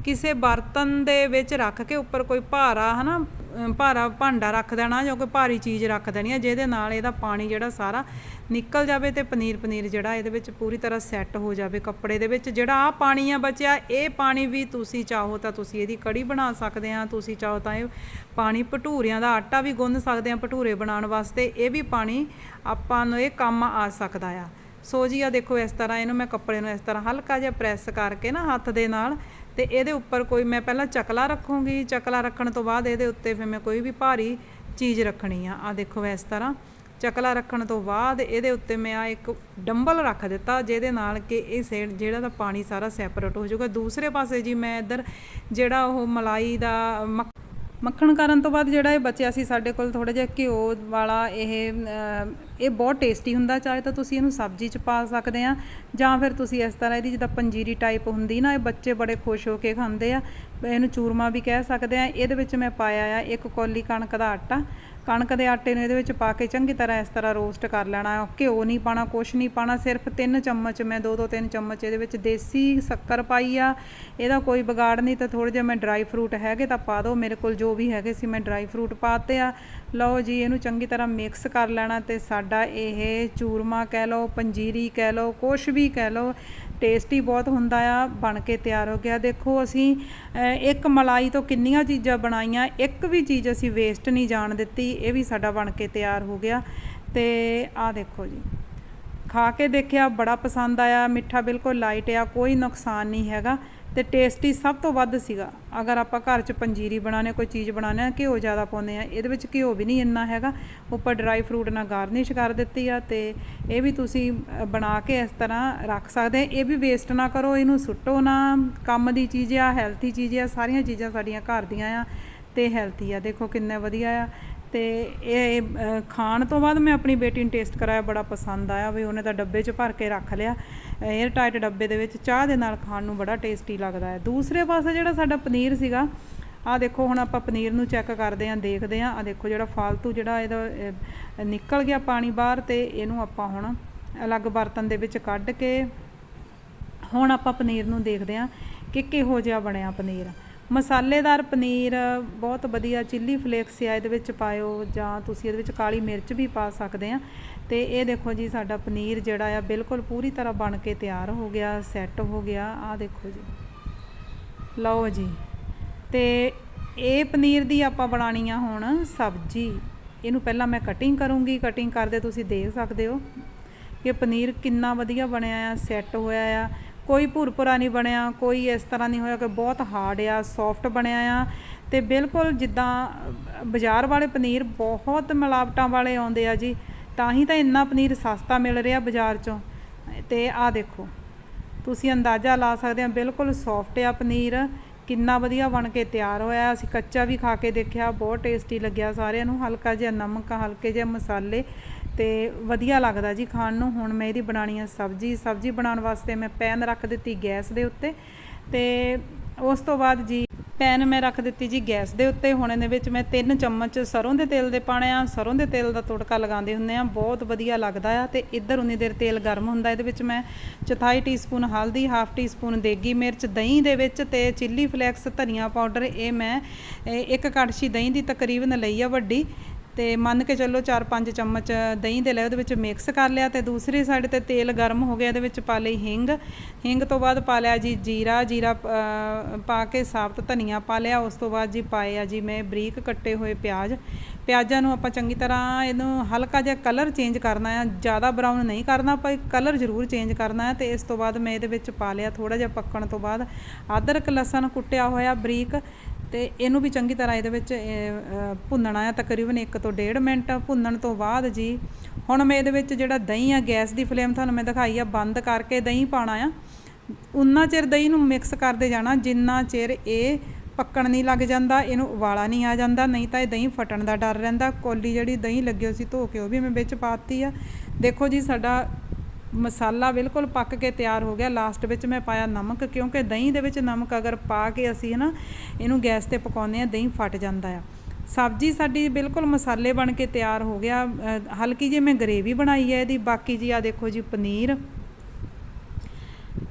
A: ਕਿਸੇ ਬਰਤਨ ਦੇ ਵਿੱਚ ਰੱਖ ਕੇ ਉੱਪਰ ਕੋਈ ਭਾਰਾ, ਹਨਾ, ਅਮ ਭਾਰਾ ਭਾਂਡਾ ਰੱਖ ਦੇਣਾ ਜਾਂ ਕੋਈ ਭਾਰੀ ਚੀਜ਼ ਰੱਖ ਦੇਣੀ ਆ ਜਿਹਦੇ ਨਾਲ ਇਹਦਾ ਪਾਣੀ ਜਿਹੜਾ ਸਾਰਾ ਨਿਕਲ ਜਾਵੇ ਤੇ ਪਨੀਰ ਪਨੀਰ ਜਿਹੜਾ ਇਹਦੇ ਵਿੱਚ ਪੂਰੀ ਤਰ੍ਹਾਂ ਸੈੱਟ ਹੋ ਜਾਵੇ ਕੱਪੜੇ ਦੇ ਵਿੱਚ। ਜਿਹੜਾ ਆ ਪਾਣੀ ਆ ਬਚਿਆ, ਇਹ ਪਾਣੀ ਵੀ ਤੁਸੀਂ ਚਾਹੋ ਤਾਂ ਤੁਸੀਂ ਇਹਦੀ ਕੜੀ ਬਣਾ ਸਕਦੇ ਆ ਤੁਸੀਂ ਚਾਹੋ ਤਾਂ ਇਹ ਪਾਣੀ ਭਟੂਰਿਆਂ ਦਾ ਆਟਾ ਵੀ ਗੁੰਨ ਸਕਦੇ ਆ ਭਟੂਰੇ ਬਣਾਉਣ ਵਾਸਤੇ। ਇਹ ਵੀ ਪਾਣੀ ਆਪਾਂ ਨੂੰ ਇਹ ਕੰਮ ਆ ਸਕਦਾ ਆ। ਸੋ ਜੀ ਆ ਦੇਖੋ ਇਸ ਤਰ੍ਹਾਂ ਇਹਨੂੰ ਮੈਂ ਕੱਪੜੇ ਨੂੰ ਇਸ ਤਰ੍ਹਾਂ ਹਲਕਾ ਜਿਹਾ ਪ੍ਰੈਸ ਕਰਕੇ ਨਾ ਹੱਥ ਦੇ ਨਾਲ ਤੇ ਇਹਦੇ ਉੱਪਰ ਕੋਈ ਮੈਂ ਪਹਿਲਾਂ ਚਕਲਾ ਰੱਖੂੰਗੀ। ਚਕਲਾ ਰੱਖਣ ਤੋਂ ਬਾਅਦ ਇਹਦੇ ਉੱਤੇ ਫਿਰ ਮੈਂ ਕੋਈ ਵੀ ਭਾਰੀ ਚੀਜ਼ ਰੱਖਣੀ ਆ। ਆ ਦੇਖੋ ਇਸ ਤਰ੍ਹਾਂ ਚਕਲਾ ਰੱਖਣ ਤੋਂ ਬਾਅਦ ਇਹਦੇ ਉੱਤੇ ਮੈਂ ਆ ਇੱਕ ਡੰਬਲ ਰੱਖ ਦਿੱਤਾ ਜਿਹਦੇ ਨਾਲ ਕਿ ਇਹ ਸੇ ਜਿਹੜਾ ਦਾ ਪਾਣੀ ਸਾਰਾ ਸੈਪਰੇਟ ਹੋ ਜਾਊਗਾ। ਦੂਸਰੇ ਪਾਸੇ ਜੀ ਮੈਂ ਇੱਧਰ ਜਿਹੜਾ ਉਹ ਮਲਾਈ ਦਾ ਮੱਖ- ਮੱਖਣ ਕਰਨ ਤੋਂ ਬਾਅਦ ਜਿਹੜਾ ਇਹ ਬਚਿਆ ਸੀ ਸਾਡੇ ਕੋਲ ਥੋੜਾ ਜਿਹਾ ਘਿਓ ਵਾਲਾ ਇਹ ਇਹ ਬਹੁਤ ਟੇਸਟੀ ਹੁੰਦਾ, ਚਾਹੇ ਤਾਂ ਤੁਸੀਂ ਇਹਨੂੰ ਸਬਜ਼ੀ 'ਚ ਪਾ ਸਕਦੇ ਆ, ਜਾਂ ਫਿਰ ਤੁਸੀਂ ਇਸ ਤਰ੍ਹਾਂ ਇਹਦੀ ਜਿੱਦਾਂ ਪੰਜੀਰੀ ਟਾਈਪ ਹੁੰਦੀ ਨਾ, ਇਹ ਬੱਚੇ ਬੜੇ ਖੁਸ਼ ਹੋ ਕੇ ਖਾਂਦੇ ਆ। ਇਹਨੂੰ ਚੂਰਮਾ ਵੀ ਕਹਿ ਸਕਦੇ ਆ। ਇਹਦੇ ਵਿੱਚ ਮੈਂ ਪਾਇਆ ਆ ਇੱਕ ਕੌਲੀ ਕਣਕ ਦਾ ਆਟਾ ਕਣਕ ਦੇ ਆਟੇ ਨੂੰ ਇਹਦੇ ਵਿੱਚ ਪਾ ਕੇ ਚੰਗੀ ਤਰ੍ਹਾਂ ਇਸ ਤਰ੍ਹਾਂ ਰੋਸਟ ਕਰ ਲੈਣਾ ਘਿਓ ਨਹੀਂ ਪਾਣਾ ਕੁਛ ਨਹੀਂ ਪਾਣਾ ਸਿਰਫ 3 ਚਮਚ, ਮੈਂ 2-2 3 ਚਮਚ ਇਹਦੇ ਵਿੱਚ ਦੇਸੀ ਸ਼ੱਕਰ ਪਾਈ ਆ। ਇਹਦਾ ਕੋਈ ਵਿਗਾੜ ਨਹੀਂ ਤਾਂ ਥੋੜੇ ਜਿਹਾ ਮੈਂ ਡਰਾਈ ਫਰੂਟ ਹੈਗੇ ਤਾਂ ਪਾ ਦਿਓ। ਮੇਰੇ ਕੋਲ ਜੋ ਵੀ ਹੈਗੇ ਸੀ ਮੈਂ ਡਰਾਈ ਫਰੂਟ ਪਾਤੇ ਆ। ਲਓ ਜੀ, ਇਹਨੂੰ ਚੰਗੀ ਤਰ੍ਹਾਂ ਮਿਕਸ ਕਰ ਲੈਣਾ ਤੇ ਸਾਡਾ ਇਹ ਚੂਰਮਾ ਕਹਿ ਲਓ, ਪੰਜੀਰੀ ਕਹਿ ਲਓ, ਕੁਛ ਵੀ ਕਹਿ ਲਓ ਟੇਸਟੀ ਬਹੁਤ ਹੁੰਦਾ ਆ, ਬਣ ਕੇ ਤਿਆਰ ਹੋ ਗਿਆ। ਦੇਖੋ ਅਸੀਂ ਇੱਕ ਮਲਾਈ ਤੋਂ ਕਿੰਨੀਆਂ ਚੀਜ਼ਾਂ ਬਣਾਈਆਂ, ਇੱਕ ਵੀ ਚੀਜ਼ ਅਸੀਂ ਵੇਸਟ ਨਹੀਂ ਜਾਣ ਦਿੱਤੀ, ਇਹ ਵੀ ਸਾਡਾ ਬਣ ਕੇ ਤਿਆਰ ਹੋ ਗਿਆ। ਤੇ ਆਹ ਦੇਖੋ ਜੀ, ਖਾ ਕੇ ਦੇਖਿਆ ਬੜਾ ਪਸੰਦ ਆਇਆ, ਮਿੱਠਾ ਬਿਲਕੁਲ ਲਾਈਟ ਆ, ਕੋਈ ਨੁਕਸਾਨ ਨਹੀਂ ਹੈਗਾ। ਤੇ ਟੇਸਟੀ ਸਭ ਤੋਂ ਵੱਧ ਸੀਗਾ। ਅਗਰ ਆਪਾਂ ਘਰ 'ਚ ਪੰਜੀਰੀ ਬਣਾਉਣੇ ਕੋਈ ਚੀਜ਼ ਬਣਾਉਣੇ ਆ ਘਿਓ ਜ਼ਿਆਦਾ ਪਾਉਂਦੇ ਆ ਇਹਦੇ ਵਿੱਚ ਘਿਓ ਵੀ ਨਹੀਂ ਇੰਨਾ ਹੈਗਾ। ਉੱਪਰ ਡਰਾਈ ਫਰੂਟ ਨਾਲ ਗਾਰਨਿਸ਼ ਕਰ ਦਿੱਤੀ ਆ ਤੇ ਇਹ ਵੀ ਤੁਸੀਂ ਬਣਾ ਕੇ ਇਸ ਤਰ੍ਹਾਂ ਰੱਖ ਸਕਦੇ ਇਹ ਵੀ ਵੇਸਟ ਨਾ ਕਰੋ, ਇਹਨੂੰ ਸੁੱਟੋ ਨਾ। ਕੰਮ ਦੀ ਚੀਜ਼ ਆ ਹੈਲਥੀ ਚੀਜ਼ ਆ, ਸਾਰੀਆਂ ਚੀਜ਼ਾਂ ਸਾਡੀਆਂ ਘਰ ਦੀਆਂ ਆ ਤੇ ਹੈਲਥੀ ਆ। ਦੇਖੋ ਕਿੰਨਾ ਵਧੀਆ ਆ। ਤੇ ਇਹ ਖਾਣ ਤੋਂ ਬਾਅਦ ਮੈਂ ਆਪਣੀ ਬੇਟੀ ਨੂੰ ਟੇਸਟ ਕਰਾਇਆ, ਬੜਾ ਪਸੰਦ ਆਇਆ ਵੀ ਉਹਨੇ ਤਾਂ ਡੱਬੇ 'ਚ ਭਰ ਕੇ ਰੱਖ ਲਿਆ। 에ਅਰ ਟਾਈਟ ਡੱਬੇ ਦੇ ਵਿੱਚ ਚਾਹ ਦੇ ਨਾਲ ਖਾਣ ਨੂੰ ਬੜਾ ਟੇਸਟੀ ਲੱਗਦਾ ਹੈ। ਦੂਸਰੇ ਪਾਸੇ ਜਿਹੜਾ ਸਾਡਾ ਪਨੀਰ ਸੀਗਾ ਆ ਦੇਖੋ ਹੁਣ ਆਪਾਂ ਪਨੀਰ ਨੂੰ ਚੈੱਕ ਕਰਦੇ ਆਂ ਦੇਖਦੇ ਆਂ ਆ ਦੇਖੋ ਜਿਹੜਾ ਫਾਲਤੂ ਜਿਹੜਾ ਇਹਦਾ ਨਿਕਲ ਗਿਆ ਪਾਣੀ ਬਾਹਰ ਤੇ ਇਹਨੂੰ ਆਪਾਂ ਹੁਣ ਅਲੱਗ ਬਰਤਨ ਦੇ ਵਿੱਚ ਕੱਢ ਕੇ ਹੁਣ ਆਪਾਂ ਪਨੀਰ ਨੂੰ ਦੇਖਦੇ ਹਾਂ ਕਿ ਕਿਹੋ ਜਿਹਾ ਬਣਿਆ ਪਨੀਰ। ਮਸਾਲੇਦਾਰ ਪਨੀਰ, ਬਹੁਤ ਵਧੀਆ ਚਿੱਲੀ ਫਲੇਕਸ ਆ ਇਹਦੇ ਵਿੱਚ ਪਾਇਓ, ਜਾਂ ਤੁਸੀਂ ਇਹਦੇ ਵਿੱਚ ਕਾਲੀ ਮਿਰਚ ਵੀ ਪਾ ਸਕਦੇ ਆ। ਤੇ ਇਹ ਦੇਖੋ ਜੀ, ਸਾਡਾ ਪਨੀਰ ਜਿਹੜਾ ਆ ਬਿਲਕੁਲ ਪੂਰੀ ਤਰ੍ਹਾਂ ਬਣ ਕੇ ਤਿਆਰ ਹੋ ਗਿਆ ਸੈੱਟ ਹੋ ਗਿਆ। ਆ ਦੇਖੋ ਜੀ। ਲਓ ਜੀ। ਤੇ ਇਹ ਪਨੀਰ ਦੀ ਆਪਾਂ ਬਣਾਣੀ ਆ ਹੁਣ ਸਬਜ਼ੀ। ਇਹਨੂੰ ਪਹਿਲਾਂ ਮੈਂ ਕਟਿੰਗ ਕਰੂੰਗੀ। ਕਟਿੰਗ ਕਰਦੇ ਤੁਸੀਂ ਦੇਖ ਸਕਦੇ ਹੋ ਕਿ ਪਨੀਰ ਕਿੰਨਾ ਵਧੀਆ ਬਣਿਆ ਆ ਸੈੱਟ ਹੋਇਆ ਆ। ਕੋਈ ਭੁਰਭੁਰਾ ਨਹੀਂ ਬਣਿਆ, ਕੋਈ ਇਸ ਤਰ੍ਹਾਂ ਨਹੀਂ ਹੋਇਆ ਕਿ ਬਹੁਤ ਹਾਰਡ ਆ ਸੌਫਟ ਬਣਿਆ ਆ। ਤੇ ਬਿਲਕੁਲ ਜਿੱਦਾਂ ਬਾਜ਼ਾਰ ਵਾਲੇ ਪਨੀਰ ਬਹੁਤ ਮਿਲਾਵਟਾਂ ਵਾਲੇ ਆਉਂਦੇ ਆ ਜੀ, ਤਾਂ ਹੀ ਤਾਂ ਇੰਨਾ ਪਨੀਰ ਸਸਤਾ ਮਿਲ ਰਿਹਾ ਬਾਜ਼ਾਰ ਚੋਂ। ਤੇ ਆਹ ਦੇਖੋ, ਤੁਸੀਂ ਅੰਦਾਜ਼ਾ ਲਾ ਸਕਦੇ ਆ, ਬਿਲਕੁਲ ਸੌਫਟ ਆ ਪਨੀਰ। ਕਿੰਨਾ ਵਧੀਆ ਬਣ ਕੇ ਤਿਆਰ ਹੋਇਆ, ਅਸੀਂ ਕੱਚਾ ਵੀ ਖਾ ਕੇ ਦੇਖਿਆ, ਬਹੁਤ ਟੇਸਟੀ ਲੱਗਿਆ ਸਾਰਿਆਂ ਨੂੰ, ਹਲਕਾ ਜਿਹਾ ਨਮਕ, ਹਲਕੇ ਜਿਹੇ ਮਸਾਲੇ। ਤੇ ਵਧੀਆ ਲੱਗਦਾ ਜੀ ਖਾਣ ਨੂੰ। ਹੁਣ ਮੈਂ ਇਹਦੀ ਬਣਾਣੀ ਆ ਸਬਜ਼ੀ। ਸਬਜ਼ੀ ਬਣਾਉਣ ਵਾਸਤੇ ਮੈਂ ਪੈਨ ਰੱਖ ਦਿੱਤੀ ਗੈਸ ਦੇ ਉੱਤੇ ਤੇ ਉਸ ਤੋਂ ਬਾਅਦ ਜੀ ਪੈਨ ਮੈਂ ਰੱਖ ਦਿੱਤੀ ਜੀ ਗੈਸ ਦੇ ਉੱਤੇ। ਹੁਣ ਇਹਦੇ ਵਿੱਚ ਮੈਂ 3 ਚਮਚ ਸਰੋਂ ਦੇ ਤੇਲ ਦੇ ਪਾਣੇ ਆ। ਸਰੋਂ ਦੇ ਤੇਲ ਦਾ ਤੜਕਾ ਲਗਾਉਂਦੇ ਹੁੰਦੇ ਆ। ਬਹੁਤ ਵਧੀਆ ਲੱਗਦਾ ਆ ਤੇ ਇੱਧਰ ਉਨੀ ਦੇਰ ਤੇਲ ਗਰਮ ਹੁੰਦਾ। ਇਹਦੇ ਵਿੱਚ ਮੈਂ ਚੌਥਾਈ ਟੀਸਪੂਨ ਹਲਦੀ, ਹਾਫ ਟੀਸਪੂਨ ਦੇਗੀ ਮਿਰਚ, ਦਹੀਂ ਦੇ ਵਿੱਚ ਤੇ ਚਿੱਲੀ ਫਲੇਕਸ, ਧਨੀਆ ਪਾਊਡਰ। ਇਹ ਮੈਂ ਇੱਕ ਕੜਛੀ ਦਹੀਂ ਦੀ ਤਕਰੀਬਨ ਲਈ ਆ ਵੱਡੀ। ਤੇ ਮੰਨ ਕੇ ਚੱਲੋ 4-5 ਚਮਚ ਦਹੀਂ ਦੇ ਲੈ ਉਹਦੇ ਵਿੱਚ ਮਿਕਸ ਕਰ ਲਿਆ ਤੇ ਦੂਸਰੀ ਸਾਈਡ ਤੇ ਤੇਲ ਗਰਮ ਹੋ ਗਿਆ, ਇਹਦੇ ਵਿੱਚ ਪਾ ਲਈ ਹਿੰਗ। ਹਿੰਗ ਤੋਂ ਬਾਅਦ ਪਾ ਲਿਆ ਜੀ ਜੀਰਾ ਜੀਰਾ ਪਾ ਕੇ ਸਾਬਤ ਧਨੀਆ ਪਾ ਲਿਆ, ਉਸ ਤੋਂ ਬਾਅਦ ਜੀ ਪਾਏ ਆ ਜੀ ਮੈਂ ਬਰੀਕ ਕੱਟੇ ਹੋਏ ਪਿਆਜ਼। ਪਿਆਜ਼ਾਂ ਨੂੰ ਆਪਾਂ ਚੰਗੀ ਤਰ੍ਹਾਂ ਇਹਨੂੰ ਹਲਕਾ ਜਿਹਾ ਕਲਰ ਚੇਂਜ ਕਰਨਾ ਆ, ਜ਼ਿਆਦਾ ਬਰਾਊਨ ਨਹੀਂ ਕਰਨਾ ਪਰ ਕਲਰ ਜ਼ਰੂਰ ਚੇਂਜ ਕਰਨਾ ਹੈ ਤੇ ਇਸ ਤੋਂ ਬਾਅਦ ਮੈਂ ਇਹਦੇ ਵਿੱਚ ਪਾ ਲਿਆ ਥੋੜਾ ਜਿਹਾ ਪੱਕਣ ਤੋਂ ਬਾਅਦ। ਅਦਰਕ, ਲਸਣ ਕੁੱਟਿਆ ਹੋਇਆ ਬਰੀਕ ਤੇ ਇਹਨੂੰ ਵੀ ਚੰਗੀ ਤਰ੍ਹਾਂ ਇਹਦੇ ਵਿੱਚ ਭੁੰਨਣਾ ਆ ਤਕਰੀਬਨ 1 ਤੋਂ 1.5 ਮਿੰਟ ਭੁੰਨਣ ਤੋਂ ਬਾਅਦ ਜੀ। ਹੁਣ ਮੈਂ ਇਹਦੇ ਵਿੱਚ ਜਿਹੜਾ ਦਹੀਂ ਆ, ਗੈਸ ਦੀ ਫਲੇਮ ਤੁਹਾਨੂੰ ਮੈਂ ਦਿਖਾਈ ਆ, ਬੰਦ ਕਰਕੇ ਦਹੀਂ ਪਾਣਾ ਆ। ਉਨਾ ਚਿਰ ਦਹੀਂ ਨੂੰ ਮਿਕਸ ਕਰਦੇ ਜਾਣਾ, ਜਿੰਨਾ ਚਿਰ ਇਹ ਪੱਕਣ ਨਹੀਂ ਲੱਗ ਜਾਂਦਾ, ਇਹਨੂੰ ਉਬਾਲਾ ਨਹੀਂ ਆ ਜਾਂਦਾ, ਨਹੀਂ ਤਾਂ ਇਹ ਦਹੀਂ ਫਟਣ ਦਾ ਡਰ ਰਹਿੰਦਾ। ਕੋਲੀ ਜਿਹੜੀ ਦਹੀਂ ਲੱਗੀ ਹੋਈ ਸੀ ਧੋ ਕੇ ਉਹ ਵੀ ਮੈਂ ਵਿੱਚ ਪਾਤੀ ਆ। ਦੇਖੋ ਜੀ ਸਾਡਾ ਮਸਾਲਾ ਬਿਲਕੁਲ ਪੱਕ ਕੇ ਤਿਆਰ ਹੋ ਗਿਆ। ਲਾਸਟ ਵਿੱਚ ਮੈਂ ਪਾਇਆ ਨਮਕ, ਕਿਉਂਕਿ ਦਹੀਂ ਦੇ ਵਿੱਚ ਨਮਕ ਅਗਰ ਪਾ ਕੇ ਅਸੀਂ ਨਾ ਇਹਨੂੰ ਗੈਸ ਤੇ ਪਕਾਉਂਦੇ ਆ ਦਹੀਂ ਫਟ ਜਾਂਦਾ ਆ। ਸਬਜ਼ੀ ਸਾਡੀ ਬਿਲਕੁਲ ਮਸਾਲੇ ਬਣ ਕੇ ਤਿਆਰ ਹੋ ਗਿਆ। ਹਲਕੀ ਜਿਹੀ ਮੈਂ ਗਰੇਵੀ ਬਣਾਈ ਹੈ ਇਹਦੀ। ਬਾਕੀ ਜੀ ਆ ਦੇਖੋ ਜੀ ਪਨੀਰ।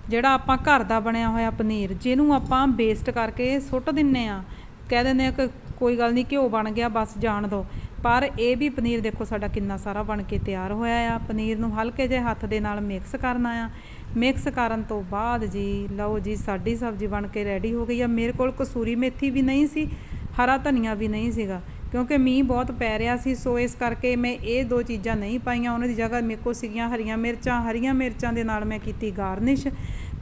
A: ਜਿਹੜਾ ਆਪਾਂ ਘਰ ਦਾ ਬਣਿਆ ਹੋਇਆ ਪਨੀਰ, ਜਿਹਨੂੰ ਆਪਾਂ ਵੇਸਟ ਕਰਕੇ ਸੁੱਟ ਦਿੰਨੇ ਆ। ਕਹਿ ਦਿੰਦੇ ਆ ਕਿ ਕੋਈ ਗੱਲ ਨਹੀਂ, ਘਿਓ ਬਣ ਗਿਆ, ਬਸ ਜਾਣ ਦਿਓ ਪਰ ਇਹ ਵੀ ਪਨੀਰ ਦੇਖੋ ਸਾਡਾ ਕਿੰਨਾ ਸਾਰਾ ਬਣ ਕੇ ਤਿਆਰ ਹੋਇਆ ਆ। ਪਨੀਰ ਨੂੰ ਹਲਕੇ ਜਿਹੇ ਹੱਥ ਦੇ ਨਾਲ ਮਿਕਸ ਕਰਨਾ ਆ। ਮਿਕਸ ਕਰਨ ਤੋਂ ਬਾਅਦ ਜੀ, ਲਓ ਜੀ, ਸਾਡੀ ਸਬਜ਼ੀ ਬਣ ਕੇ ਰੈਡੀ ਹੋ ਗਈ ਆ। ਮੇਰੇ ਕੋਲ ਕਸੂਰੀ ਮੇਥੀ ਵੀ ਨਹੀਂ ਸੀ, ਹਰਾ ਧਨੀਆ ਵੀ ਨਹੀਂ ਸੀਗਾ, ਕਿਉਂਕਿ ਮੀਂਹ ਬਹੁਤ ਪੈ ਰਿਹਾ ਸੀ, ਸੋ ਇਸ ਕਰਕੇ ਮੈਂ ਇਹ ਦੋ ਚੀਜ਼ਾਂ ਨਹੀਂ ਪਾਈਆਂ। ਉਹਨਾਂ ਦੀ ਜਗ੍ਹਾ ਮੇਰੇ ਕੋਲ ਸੀਗੀਆਂ ਹਰੀਆਂ ਮਿਰਚਾਂ। ਹਰੀਆਂ ਮਿਰਚਾਂ ਦੇ ਨਾਲ ਮੈਂ ਕੀਤੀ ਗਾਰਨਿਸ਼।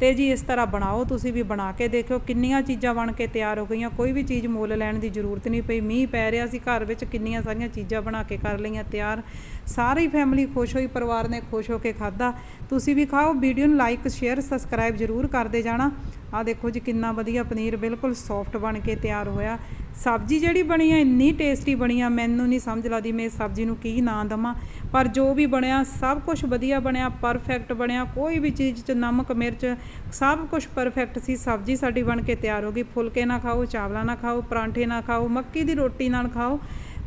A: ਤੇ ਜੀ ਇਸ ਤਰ੍ਹਾਂ ਬਣਾਓ, ਤੁਸੀਂ ਵੀ ਬਣਾ ਕੇ ਦੇਖਿਓ, ਕਿੰਨੀਆਂ ਚੀਜ਼ਾਂ ਬਣ ਕੇ ਤਿਆਰ ਹੋ ਗਈਆਂ, ਕੋਈ ਵੀ ਚੀਜ਼ ਮੁੱਲ ਲੈਣ ਦੀ ਜ਼ਰੂਰਤ ਨਹੀਂ ਪਈ, ਮੀਂਹ ਪੈ ਰਿਹਾ ਸੀ, ਘਰ ਵਿੱਚ ਕਿੰਨੀਆਂ ਸਾਰੀਆਂ ਚੀਜ਼ਾਂ ਬਣਾ ਕੇ ਕਰ ਲਈਆਂ, ਤਿਆਰ, ਸਾਰੀ ਫੈਮਿਲੀ ਖੁਸ਼ ਹੋਈ, ਪਰਿਵਾਰ ਨੇ ਖੁਸ਼ ਹੋ ਕੇ ਖਾਦਾ ਤੁਸੀਂ ਵੀ ਖਾਓ, ਵੀਡੀਓ ਨੂੰ ਲਾਈਕ ਸ਼ੇਅਰ ਸਬਸਕ੍ਰਾਈਬ ਜ਼ਰੂਰ ਕਰਦੇ ਜਾਣਾ। ਆ ਦੇਖੋ ਜੀ ਕਿੰਨਾ ਵਧੀਆ ਪਨੀਰ ਬਿਲਕੁਲ ਸੌਫਟ ਬਣ ਕੇ ਤਿਆਰ ਹੋਇਆ। ਸਬਜ਼ੀ ਜਿਹੜੀ ਬਣੀ ਆ, ਇੰਨੀ ਟੇਸਟੀ ਬਣੀ ਆ, ਮੈਨੂੰ ਨਹੀਂ ਸਮਝ ਲੱਗਦੀ ਮੈਂ ਇਸ ਸਬਜ਼ੀ ਨੂੰ ਕੀ ਨਾਂ ਦਵਾਂ। ਪਰ ਜੋ ਵੀ ਬਣਿਆ, ਸਭ ਕੁਝ ਵਧੀਆ ਬਣਿਆ ਪਰਫੈਕਟ ਬਣਿਆ, ਕੋਈ ਵੀ ਚੀਜ਼ 'ਚ ਨਮਕ, ਮਿਰਚ, ਸਭ ਕੁਝ ਪਰਫੈਕਟ ਸੀ। ਸਬਜ਼ੀ ਸਾਡੀ ਬਣ ਕੇ ਤਿਆਰ ਹੋ ਗਈ। ਫੁਲਕੇ ਨਾ ਖਾਓ, ਚਾਵਲਾਂ ਨਾ ਖਾਓ, ਪਰਾਂਠੇ ਨਾ ਖਾਓ, ਮੱਕੀ ਦੀ ਰੋਟੀ ਨਾਲ ਖਾਓ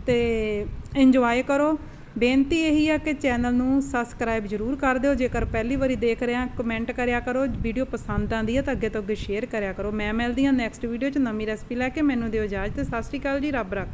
A: ਤੇ ਇੰਜੋਏ ਕਰੋ। ਬੇਨਤੀ ਇਹੀ ਆ ਕਿ ਚੈਨਲ ਨੂੰ ਸਬਸਕ੍ਰਾਈਬ ਜ਼ਰੂਰ ਕਰ ਦਿਓ। ਜੇਕਰ ਪਹਿਲੀ ਵਾਰੀ ਦੇਖ ਰਹੇ ਆ ਕਮੈਂਟ ਕਰਿਆ ਕਰੋ। ਵੀਡੀਓ ਪਸੰਦ ਆਂਦੀ ਹੈ ਤਾਂ ਅੱਗੇ ਤੋਂ ਅੱਗੇ ਸ਼ੇਅਰ ਕਰਿਆ ਕਰੋ। ਮੈਂ ਮਿਲਦੀ ਹਾਂ ਨੈਕਸਟ ਵੀਡੀਓ 'ਚ ਨਵੀਂ ਰੈਸਪੀ ਲੈ ਕੇ। ਮੈਨੂੰ ਦਿਓ ਇਜਾਜ਼ਤ। ਸਤਿ ਸ਼੍ਰੀ ਅਕਾਲ ਜੀ। ਰੱਬ ਰੱਖ।